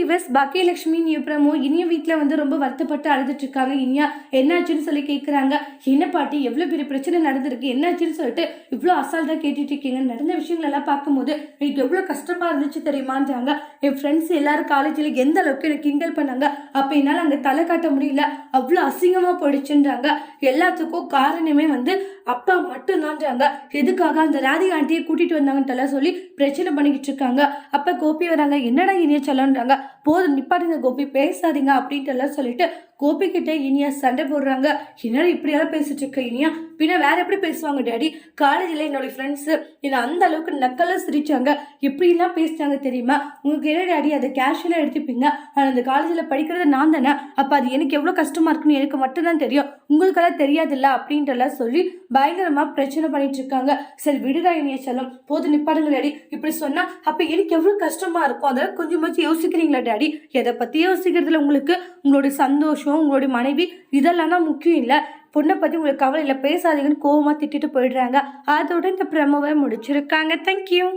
விவஸ் பாக்கியலட்சுமி நியூப்ரமோ இனிய வீட்டில் வந்து ரொம்ப வருத்தப்பட்டு அழுதுட்டு இருக்காங்க. இனியா என்னாச்சுன்னு சொல்லி கேட்குறாங்க என்ன பாட்டி எவ்வளோ பெரிய பிரச்சனை நடந்திருக்கு? என்னாச்சுன்னு சொல்லிட்டு இவ்வளோ அசால்ட்டாக கேட்டுட்டு இருக்கீங்க. நடந்த விஷயங்களெல்லாம் பார்க்கும்போது எனக்கு எவ்வளோ கஷ்டமாக இருந்துச்சு தெரியுமான்றாங்க. என் ஃப்ரெண்ட்ஸ் எல்லாரும் காலேஜில் எந்த அளவுக்கு எனக்கு கிண்டல் பண்ணாங்க. அப்போ என்னால் அங்கே தலை காட்ட முடியல. அவ்வளோ அசிங்கமாக போயிடுச்சுன்றாங்க. எல்லாத்துக்கும் காரணமே வந்து அப்பா மட்டும்தான்றாங்க. எதுக்காக அந்த ராதிகா ஆண்டியை கூட்டிகிட்டு வந்தாங்கன்ட்டு சொல்லி பிரச்சனை பண்ணிக்கிட்டு இருக்காங்க. அப்போ கோபி வராங்க என்னடா இனிய சொல்லன்றாங்க போதும் நிப்பாட்டுங்க கோபி பேசாதீங்க அப்படின்ட்டு எல்லாம் சொல்லிட்டு கோபி கிட்ட இனியா சண்டை போடுறாங்க. என்னடா இப்படியெல்லாம் பேசிட்டு இருக்க இனியா? பின்ன வேற எப்படி பேசுவாங்க டேடி? காலேஜில் என்னோட ஃப்ரெண்ட்ஸு என்னை அந்த அளவுக்கு நக்கலாக சிரிச்சாங்க. எப்படிலாம் பேசிட்டாங்க தெரியுமா? உங்களுக்கு என்ன டேடி அதை கேஷுவலாக எடுத்துப்பீங்க? ஆனால் அந்த காலேஜில் படிக்கிறது நான் தானே? அப்போ அது எனக்கு எவ்வளோ கஷ்டமாக இருக்குன்னு எனக்கு மட்டும்தான் தெரியும். உங்களுக்கெல்லாம் தெரியாதுல்ல அப்படின்ட்டு எல்லாம் சொல்லி பயங்கரமாக பிரச்சனை பண்ணிட்டு இருக்காங்க. சரி விடுடா இனியா செல்லம். போது நிப்பாடுங்க டேடி. இப்படி சொன்னால் அப்போ எனக்கு எவ்வளோ கஷ்டமா இருக்கும் அதெல்லாம் கொஞ்சமாச்சும் யோசிக்கிறீங்களா டேடி எதை பற்றி யோசிக்கிறதுல உங்களுக்கு உங்களுடைய சந்தோஷம் உங்களுடைய மனைவி இதெல்லாம் தான் முக்கியம் இல்லை. பொண்ணை பற்றி உங்களுக்கு கவலை இல்லை. பேசாதீங்கன்னு கோவமாக திட்டிட்டு போயிடுறாங்க. அதோட இந்த பிரமவை முடிச்சிருக்காங்க. தேங்க்யூ